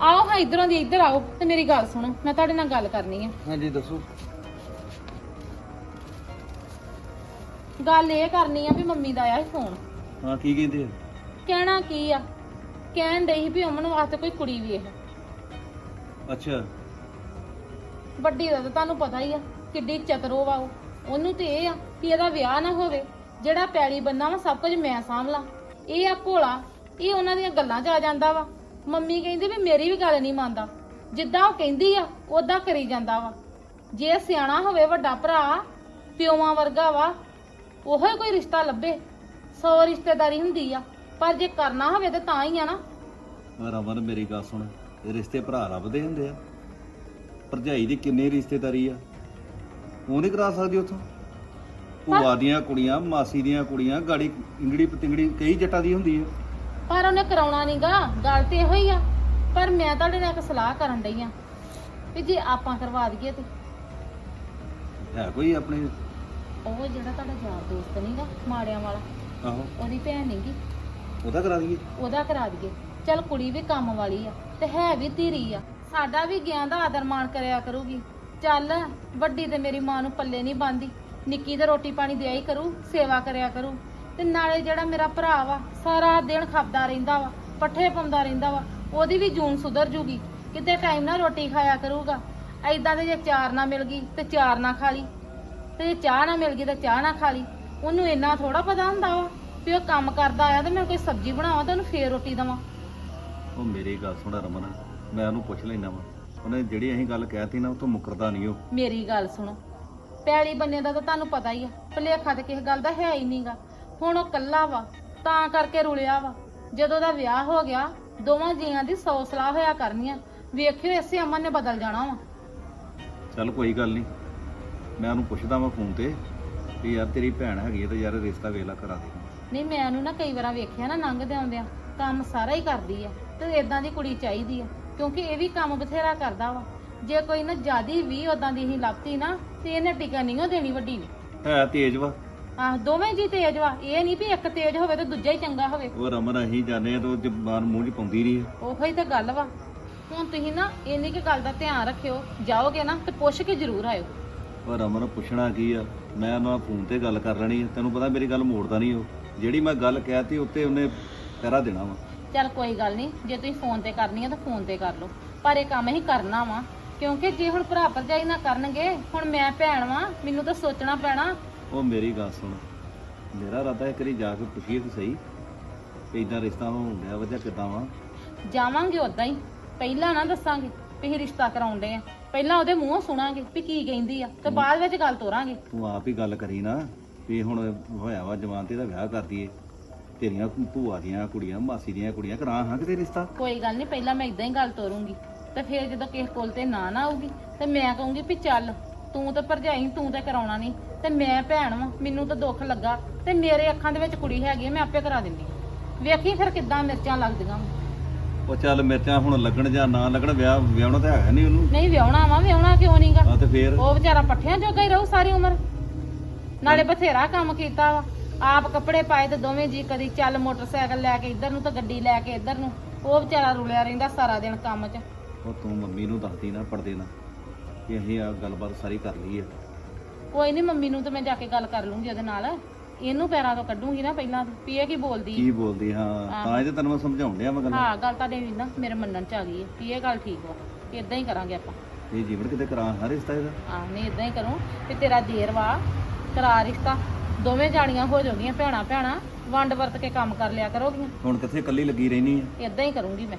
ਆਓ ਹਾਂ ਇਧਰੋਂ ਦੀ ਇੱਧਰ ਆਓ ਤੇ ਮੇਰੀ ਗੱਲ ਸੁਣੋ ਮੈਂ ਤੁਹਾਡੇ ਨਾਲ ਗੱਲ ਕਰਨੀ ਆ। ਹਾਂਜੀ ਦੱਸੋ। ਗੱਲ ਇਹ ਕਰਨੀ ਆ ਵੀ ਮੰਮੀ ਦਾ ਆਇਆ ਫੋਨ। ਹਾਂ ਕੀ ਕਹਿੰਦੇ ਕਹਿਣਾ ਕੀ ਆ? ਕਹਿਣ ਡਈ ਸੀ ਵੀ ਅਮਨ ਵਾਸਤੇ ਕੋਈ ਕੁੜੀ ਵੇਖ ਅੱਛਾ। ਵੱਡੀ ਦਾ ਤਾਂ ਤੁਹਾਨੂੰ ਪਤਾ ਹੀ ਆ ਕਿੱਡੀ ਚਤਰੋ ਵਾ ਉਹ। ਉਹਨੂੰ ਤੇ ਇਹ ਆ ਕਿ ਇਹਦਾ ਵਿਆਹ ਨਾ ਹੋਵੇ ਜਿਹੜਾ ਪੈਲੀ ਬੰਨਾ ਵਾ ਸਭ ਕੁਝ ਮੈਂ ਸਾਂਭ ਲਾਂ। ਇਹ ਆ ਭੋਲਾ ਇਹ ਉਹਨਾਂ ਦੀਆਂ ਗੱਲਾਂ 'ਚ ਆ ਜਾਂਦਾ ਵਾ। ਮੰਮੀ ਕਹਿੰਦੀ ਵੀ ਮੇਰੀ ਵੀ ਗੱਲ ਨਹੀਂ ਮੰਨਦਾ। ਜਿੱਦਾਂ ਉਹ ਕਹਿੰਦੀ ਆ ਉਦਾਂ ਕਰੀ ਜਾਂਦਾ ਵਾ। ਜੇ ਸਿਆਣਾ ਹੋਵੇ ਵੱਡਾ ਭਰਾ ਪਿਓਾਂ ਵਰਗਾ ਵਾ ਉਹੋ ਹੀ ਕੋਈ ਰਿਸ਼ਤਾ ਲੱਭੇ। ਸੌ ਰਿਸ਼ਤੇਦਾਰੀ ਹੁੰਦੀ ਆ ਪਰ ਜੇ ਕਰਨਾ ਹੋਵੇ ਤੇ ਤਾਂ ਹੀ ਆ ਨਾ। ਰਮਨ ਮੇਰੀ ਗੱਲ ਸੁਣ। ਇਹ ਰਿਸ਼ਤੇ ਭਰਾ ਲੱਭਦੇ ਹੁੰਦੇ ਆ। ਭਰਜਾਈ ਦੀ ਕਿੰਨੀ ਰਿਸ਼ਤੇਦਾਰੀ ਆ। ਉਹ ਨਹੀਂ ਕਰਾ ਸਕਦੀ ਉਥੋਂ। ਭੂਆ ਦੀਆਂ ਕੁੜੀਆਂ ਮਾਸੀ ਦੀਆਂ ਕੁੜੀਆਂ ਗਾੜੀ ਇੰਗੜੀ ਪਤਿੰਗੜੀ ਕਈ ਜੱਟਾਂ ਦੀ ਹੁੰਦੀ ਆ। ਪਰ ਉਹਨੇ ਕਰਾਉਣਾ ਨਹੀਂਗਾ ਗੱਲ ਤੇ ਇਹੋ ਹੀ ਆ। ਪਰ ਮੈਂ ਤੁਹਾਡੇ ਨਾਲ ਇੱਕ ਸਲਾਹ ਕਰਨ ਡਈ ਆ ਵੀ ਜੇ ਆਪਾਂ ਕਰਵਾ ਦਈਏ ਤੇ। ਹੈ ਕੋਈ ਆਪਣੇ? ਉਹ ਜਿਹੜਾ ਤੁਹਾਡਾ ਯਾਰ ਦੋਸਤ ਨਹੀਂਗਾ ਮਾੜਿਆਂ ਵਾਲਾ ਆਹੋ। ਉਹਦੀ ਭੈਣ ਨਹੀਂਗੀ ਉਹਦਾ ਕਰਾ ਦਈਏ? ਉਹਦਾ ਕਰਾ ਦਈਏ। ਚੱਲ ਕੁੜੀ ਵੀ ਕੰਮ ਵਾਲੀ ਆ ਤੇ ਹੈ ਵੀ ਧੀਰੀ ਆ। ਸਾਡਾ ਵੀ ਗਿਆਂ ਦਾ ਆਦਰ ਮਾਣ ਕਰਿਆ ਕਰੂਗੀ। ਚੱਲ ਵੱਡੀ ਤੇ ਮੇਰੀ ਮਾਂ ਨੂੰ ਪੱਲੇ ਨਹੀਂ ਬੰਦੀ ਨਿੱਕੀ ਦਾ ਰੋਟੀ ਪਾਣੀ ਦਿਆ ਹੀ ਕਰੂ ਸੇਵਾ ਕਰਿਆ ਕਰੂ। ਤੇ ਨਾਲੇ ਜਿਹੜਾ ਮੇਰਾ ਭਰਾ ਵਾ ਸਾਰਾ ਦਿਨ ਖਾਪਦਾ ਰਹਿੰਦਾ ਵਾ ਪੱਠੇ ਪਾਉਂਦਾ ਰਹਿੰਦਾ ਵਾ ਉਹਦੀ ਵੀ ਜੂਨ ਸੁਧਰ ਜੂਗੀ ਕਿਤੇ ਟਾਈਮ ਨਾਲ ਰੋਟੀ ਖਾਇਆ ਕਰੂਗਾ। ਐਦਾਂ ਦੇ ਜੇ ਚਾਰ ਨਾ ਮਿਲ ਗਈ ਤੇ ਚਾਰ ਨਾ ਖਾ ਲਈ ਤੇ ਜੇ ਚਾਹ ਨਾ ਮਿਲ ਗਈ ਤਾਂ ਚਾਹ ਨਾ ਖਾ ਲਈ ਉਹਨੂੰ ਇੰਨਾ ਥੋੜਾ ਪਤਾ ਹੁੰਦਾ ਵਾ ਵੀ ਉਹ ਕੰਮ ਕਰਦਾ ਆਇਆ ਤੇ ਮੈਂ ਕੋਈ ਸਬਜ਼ੀ ਬਣਾਵਾਂ ਤਾਂ ਉਹਨੂੰ ਫੇਰ ਰੋਟੀ ਦੇਵਾਂ। ਉਹ ਮੇਰੀ ਗੱਲ ਸੁਣ ਰਮਨ ਮੈਂ ਉਹਨੂੰ ਪੁੱਛ ਲੈਣਾ ਵਾ ਉਹਨੇ ਜਿਹੜੀ ਅਸੀਂ ਗੱਲ ਕਹਿਤੀ ਨਾ ਉਹ ਤੋਂ ਮੁਕਰਦਾ ਨਹੀਂ ਉਹ। ਮੇਰੀ ਗੱਲ ਸੁਣੋ ਪੈਲੀ ਬੰਨੇ ਦਾ ਤਾਂ ਤੁਹਾਨੂੰ ਪਤਾ ਹੀ ਆ ਭਲੇਖਾ ਤੇ ਕਿਸੇ ਗੱਲ ਦਾ ਹੈ ਹੀ ਨਹੀਂਗਾ ਹੁਣ ਉਹ ਕੱਲਾ ਵਾ ਤਾਂ ਕਰਕੇ ਰੁਲਿਆ ਵਾ। ਜਦੋਂ ਦਾ ਵਿਆਹ ਹੋ ਗਿਆ ਦੋਵਾਂ ਜੀਆਂ ਦੀ ਸੌ ਸਲਾਹ ਹੋਇਆ ਕਰਨੀਆਂ। ਵੇਖਿਓ ਇਸੇ ਅਮਨ ਨੇ ਬਦਲ ਜਾਣਾ ਵਾ। ਚੱਲ ਕੋਈ ਗੱਲ ਨਹੀਂ। ਮੈਂ ਉਹਨੂੰ ਪੁੱਛਦਾ ਵਾਂ ਫੋਨ ਤੇ ਵੀ ਯਾਰ ਤੇਰੀ ਭੈਣ ਹੈਗੀ ਤੇ ਯਾਰ ਰਿਸ਼ਤਾ ਵੇਲਾ ਕਰਾ ਦੇ। ਨਹੀਂ ਮੈਂ ਉਹਨੂੰ ਨਾ ਕਈ ਵਾਰਾਂ ਵੇਖਿਆ ਨਾ ਲੰਘਦੇ ਆਉਂਦਿਆਂ। ਕੰਮ ਸਾਰਾ ਹੀ ਕਰਦੀ ਆ ਤੇ ਇਦਾਂ ਦੀ ਕੁੜੀ ਚਾਹੀਦੀ ਆ ਕਿਉਂਕਿ ਇਹ ਵੀ ਕੰਮ ਬਥੇਰਾ ਕਰਦਾ ਵਾ। ਜੇ ਕੋਈ ਨਾ ਜਿਆਦੀ ਵੀ ਉਦਾਂ ਦੀ ਹੀ ਲੱਭਤੀ ਨਾ ਤੇ ਇਹਨੇ ਟਿਕਾ ਨਹੀਂ ਉਹ ਦੇਣੀ ਵੱਡੀ। ਨੇ ਹੈ ਤੇਜ ਵਾ। ਆਹ ਦੋਵੇਂ ਜੀ ਤੇਜ਼ ਵਾ। ਇਹ ਨਹੀਂ ਵੀ ਇੱਕ ਤੇਜ਼ ਹੋਵੇ ਤੇ ਦੂਜਾ ਹੀ ਚੰਗਾ ਹੋਵੇ। ਉਹ ਰਮਨ ਅਸੀਂ ਜਾਣੇ ਆ ਤੇ ਉਹ ਜ਼ਬਾਨ ਮੂੰਹ 'ਚ ਪਾਉਂਦੀ ਨਹੀਂ ਆ। ਉਹੋ ਹੀ ਤਾਂ ਗੱਲ ਵਾ। ਹੁਣ ਤੁਸੀਂ ਨਾ ਇੰਨੀ ਕਿ ਗੱਲ ਦਾ ਧਿਆਨ ਰੱਖਿਓ। ਜਾਓਗੇ ਨਾ ਤੇ ਪੁੱਛ ਕੇ ਜ਼ਰੂਰ ਆਇਓ। ਪਰ ਰਮਨ ਪੁੱਛਣਾ ਕੀ ਆ? ਮੈਂ ਉਹਨਾਂ ਨਾਲ ਫੋਨ ਤੇ ਗੱਲ ਕਰ ਲੈਣੀ ਆ। ਤੈਨੂੰ ਪਤਾ ਮੇਰੀ ਗੱਲ ਮੋੜਦਾ ਨਹੀਂ ਉਹ। ਜਿਹੜੀ ਮੈਂ ਗੱਲ ਕਹਿਤੀ ਉੱਤੇ ਉਹਨੇ ਪਹਿਰਾ ਦੇਣਾ ਵਾ। ਚੱਲ ਕੋਈ ਗੱਲ ਨਹੀਂ। ਜੇ ਤੁਸੀਂ ਫੋਨ ਤੇ ਕਰਨੀ ਆ ਤਾਂ ਫੋਨ ਤੇ ਕਰ ਲਓ। ਪਰ ਇਹ ਕੰਮ ਹੀ ਕਰਨਾ ਵਾ। ਕਿਉਂਕਿ ਜੇ ਹੁਣ ਭਰਾ ਭਰਜਾਈ ਨਾ ਕਰਨਗੇ ਹੁਣ ਮੈਂ ਭੈਣ ਵਾਂ ਮੈਨੂੰ ਤਾਂ ਸੋਚਣਾ ਪੈਣਾ ਉਹ ਮੇਰੀ ਗੱਲ ਸੁਣ। ਮੇਰਾ ਇਰਾਦਾ ਇੱਕ ਵਾਰੀ ਜਾ ਕੇ ਪੁੱਛੀਏ ਕਿ ਸਹੀ। ਕਿ ਇਦਾਂ ਰਿਸ਼ਤਾ ਹੋਣ ਡਿਆ ਵਾ ਜਾਂ ਕਿਦਾਂ ਵਾ? ਜਾਵਾਂਗੇ ਉਦਾਂ ਹੀ। ਪਹਿਲਾਂ ਨਾ ਦੱਸਾਂਗੇ ਵੀ ਅਸੀਂ ਰਿਸ਼ਤਾ ਕਰਾਉਂਦੇ ਆ। ਪਹਿਲਾਂ ਉਹਦੇ ਮੂੰਹੋਂ ਸੁਣਾਂਗੇ ਵੀ ਕੀ ਕਹਿੰਦੀ ਆ ਤੇ ਬਾਅਦ ਵਿੱਚ ਗੱਲ ਤੋਰਾਂਗੇ। ਤੂੰ ਆਪ ਹੀ ਗੱਲ ਕਰੀ ਨਾ ਵੀ ਹੁਣ ਹੋਇਆ ਵਾ ਜਵਾਨ ਤੇ ਦਾ ਵਿਆਹ ਕਰ ਦਈਏ। ਤੇਰੀਆਂ ਭੂਆ ਦੀਆਂ ਕੁੜੀਆਂ ਮਾਸੀ ਦੀਆਂ ਕੁੜੀਆਂ ਕਰਾਂ ਹਾਂ ਕਿਤੇ ਰਿਸ਼ਤਾ? ਕੋਈ ਗੱਲ ਨਹੀਂ ਪਹਿਲਾਂ ਮੈਂ ਇਦਾਂ ਹੀ ਗੱਲ ਤੋਰੂੰਗੀ। ਤੇ ਫਿਰ ਜਦੋਂ ਕਿਸੇ ਕੋਲ ਤੇ ਨਾ ਨਾ ਆਊਗੀ ਤੇ ਮੈਂ ਕਹੂੰਗੀ ਵੀ ਚੱਲ ਤੂੰ ਤਾਂ ਭਰਜਾਈ ਤੂੰ ਤਾਂ ਕਰਾਉਣਾ ਨਹੀਂ ਤੇ ਮੈਂ ਭੈਣ ਵਾਂ ਮੈਨੂੰ ਤਾਂ ਦੁੱਖ ਲੱਗਾ। ਤੇ ਮੇਰੇ ਅੱਖਾਂ ਦੇ ਵਿੱਚ ਕੁੜੀ ਹੈਗੀ ਆ, ਮੈਂ ਆਪੇ ਕਰਾ ਦਿੰਦੀ ਹਾਂ। ਵੇਖੀ ਫਿਰ ਕਿੱਦਾਂ ਮਿਰਚਾਂ ਲੱਗਦੀਆਂ ਵਾਂ। ਉਹ ਚੱਲ ਮਿਰਚਾਂ ਹੁਣ ਲੱਗਣ ਜਾਂ ਨਾ ਲੱਗਣ ਵਿਆਹ ਵਿਆਹਣਾ ਤਾਂ ਹੈਗਾ ਨਹੀਂ ਉਹਨੂੰ। ਨਹੀਂ ਵਿਆਹਣਾ ਵਾ ਵਿਆਹਣਾ ਕਿਉਂ ਨਹੀਂਗਾ ਆ ਤੇ ਫੇਰ? ਉਹ ਵਿਚਾਰਾ ਪੱਠਿਆਂ ਜੋਗਾ ਹੀ ਰਹੂ ਸਾਰੀ ਉਮਰ। ਨਾਲੇ ਬਥੇਰਾ ਕੰਮ ਕੀਤਾ ਵਾ। ਆਪ ਕੱਪੜੇ ਪਾਏ ਤੇ ਦੋਵੇਂ ਜੀ ਕਦੀ ਚੱਲ ਮੋਟਰਸਾਈਕਲ ਲੈ ਕੇ ਇੱਧਰ ਨੂੰ ਤਾਂ ਗੱਡੀ ਲੈ ਕੇ ਇੱਧਰ ਨੂੰ। ਉਹ ਵਿਚਾਰਾ ਰੁਲਿਆ ਰਹਿੰਦਾ ਸਾਰਾ ਦਿਨ ਕੰਮ 'ਚ। ਉਹ ਤੂੰ ਮੰਮੀ ਨੂੰ ਦੱਸਦੀ ਨਾ ਪੜਦੇ ਨਾ ਕਿ ਅਸੀਂ ਆ ਗੱਲਬਾਤ ਸਾਰੀ ਕਰ ਲਈ ਆ। ਕੋਈ ਨਹੀਂ ਮੰਮੀ ਨੂੰ ਤਾਂ ਮੈਂ ਜਾ ਕੇ ਗੱਲ ਕਰ ਲੂੰਗੀ ਉਹਦੇ ਨਾਲ। ਇਹਨੂੰ ਪੈਰਾਂ ਤੋਂ ਕੱਢੂੰਗੀ ਨਾ ਪਹਿਲਾਂ ਵੀ ਇਹ ਕੀ ਬੋਲਦੀ? ਕੀ ਬੋਲਦੀ ਹਾਂ। ਤਾਂ ਇਹ ਤੇ ਤੈਨੂੰ ਮੈਂ ਸਮਝਾਉਣ ਡਿਆ ਮੈਂ ਗੱਲ। ਹਾਂ ਗੱਲ ਤੁਹਾਡੇ ਵੀ ਨਾ ਮੇਰੇ ਮੰਨਣ ਚ ਆ ਗਈ ਹੈ ਵੀ ਇਹ ਗੱਲ ਠੀਕ ਵਾ ਇਦਾਂ ਹੀ ਕਰਾਂਗੇ ਆਪਾਂ। ਇਹ ਜੀਵਨ ਕਿਤੇ ਕਰਾਂ ਹਾਂ ਰਿਸ਼ਤਾ ਇਹਦਾ। ਆਹ ਨਹੀਂ ਇਦਾਂ ਹੀ ਕਰੂੰ। ਵੀ ਤੇਰਾ ਦੇਰ ਵਾ ਕਰਾ ਰਿਸ਼ਤਾ। ਦੋਵੇਂ ਜਾਣੀਆਂ ਹੋ ਜਾਣਗੀਆਂ ਭੈਣਾ ਭੈਣਾ। ਵੰਡ ਵਰਤ ਕੇ ਕੰਮ ਕਰ ਲਿਆ ਕਰੋਗੀਆਂ। ਹੁਣ ਕਿੱਥੇ ਇਕੱਲੀ ਲੱਗੀ ਰਹਿਣੀ ਆ? ਇਦਾਂ ਹੀ ਕਰੂੰਗੀ ਮੈਂ।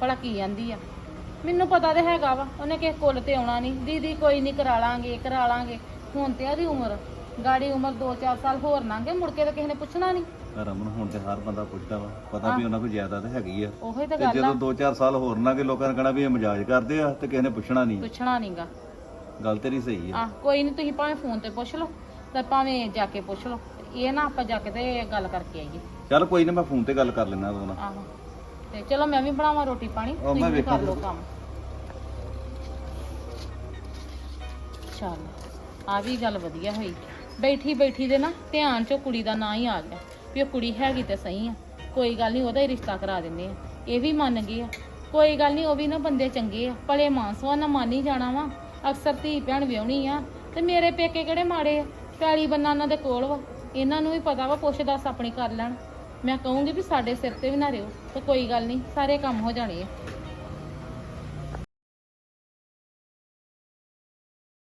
ਭਲਾ ਕੀ ਜਾਂਦੀ ਆ। ਮੈਨੂੰ ਪਤਾ ਤੇ ਹੈਗਾ ਵਾ ਉਹਨੇ ਕਿਸੇ ਕੁੱਲ ਤੇ ਆਉਣਾ ਨਹੀਂ ਦੀਦੀ ਕੋਈ ਨਹੀਂ ਕਰਾ ਲਾਂਗੇ ਕਰਾ ਲਾਂਗੇ। ਹੁਣ ਤੇ ਉਹਦੀ ਉਮਰ ਗਾੜੀ ਉਮਰ 2-4 ਸਾਲ ਹੋਰ ਲੰਘੇ ਮੁੜ ਕੇ ਤਾਂ ਕਿਸੇ ਨੇ ਪੁੱਛਣਾ ਨਹੀਂ। ਰਮਨ ਹੁਣ ਤੇ ਹਰ ਬੰਦਾ ਪੁੱਛਦਾ ਵਾ ਪਤਾ ਵੀ ਉਹਨਾਂ ਕੋਲ ਜਾਇਦਾਦ ਹੈਗੀ ਆ। ਉਹੀ ਤਾਂ ਤੇ ਗੱਲ ਆ। ਜਦੋਂ 2-4 ਸਾਲ ਹੋਰ ਨਾ ਕਿ ਲੋਕਾਂ ਨੇ ਕਹਣਾ ਵੀ ਇਹ ਮਜ਼ਾਜ ਕਰਦੇ ਆ ਤੇ ਕਿਸੇ ਨੇ ਪੁੱਛਣਾ ਨਹੀਂ। ਪੁੱਛਣਾ ਨਹੀਂਗਾ। ਗੱਲ ਤੇਰੀ ਸਹੀ ਆ। ਆ ਕੋਈ ਨਹੀਂ ਤੁਸੀਂ ਭਾਵੇਂ ਫੋਨ ਤੇ ਪੁੱਛ ਲਓ ਤੇ ਭਾਵੇਂ ਜਾ ਕੇ ਪੁੱਛ ਲਓ। ਇਹ ਨਾ ਆਪਾਂ ਜਾ ਕੇ ਤੇ ਗੱਲ ਕਰਕੇ ਆਈਏ। ਚੱਲ ਕੋਈ ਨਾ ਮੈਂ ਫੋਨ ਤੇ ਗੱਲ ਕਰ ਲੈਣਾ ਉਹਦੇ ਨਾਲ। ਆਹੋ। ਤੇ ਚਲੋ ਮੈਂ ਵੀ ਬਣਾਵਾਂ ਰੋਟੀ ਪਾਣੀ ਉਹ ਮੈਂ ਤੁਸੀਂ ਵੀ ਕਰ ਵੇਖਾਂ ਲਓ ਕੰਮ। ਚੱਲ। ਆ ਵੀ ਗੱਲ ਵਧੀਆ ਹੋਈ। ਬੈਠੀ ਬੈਠੀ ਦੇ ਨਾ ਧਿਆਨ ਚੋਂ ਕੁੜੀ ਦਾ ਨਾਂ ਹੀ ਆ ਗਿਆ ਵੀ ਉਹ ਕੁੜੀ ਹੈਗੀ ਤੇ ਸਹੀ ਆ। ਕੋਈ ਗੱਲ ਨਹੀਂ ਉਹਦਾ ਹੀ ਰਿਸ਼ਤਾ ਕਰਾ ਦਿੰਦੇ ਆ। ਇਹ ਵੀ ਮੰਨ ਗਏ ਆ। ਕੋਈ ਗੱਲ ਨਹੀਂ ਉਹ ਵੀ ਨਾ ਬੰਦੇ ਚੰਗੇ ਆ। ਭਲੇ ਮਾਨਸਵਾ ਨਾ ਮੰਨ ਹੀ ਜਾਣਾ ਵਾ। ਅਕਸਰ ਧੀ ਭੈਣ ਵਿਆਹਣੀ ਆ ਤੇ ਮੇਰੇ ਪੇਕੇ ਕਿਹੜੇ ਮਾੜੇ ਆ? ਪੈਲੀ ਬੰਨਾ ਉਹਨਾਂ ਦੇ ਕੋਲ ਵਾ। ਇਹਨਾਂ ਨੂੰ ਵੀ ਪਤਾ ਵਾ ਪੁੱਛ ਦੱਸ ਆਪਣੀ ਕਰ ਲੈਣ। ਮੈਂ ਕਹੂੰਗੀ ਵੀ ਸਾਡੇ ਸਿਰ ਤੇ ਵੀ ਨਾ ਰਿਓ ਤੇ ਕੋਈ ਗੱਲ ਨਹੀਂ, ਸਾਰੇ ਕੰਮ ਹੋ ਜਾਣੇ ਆ।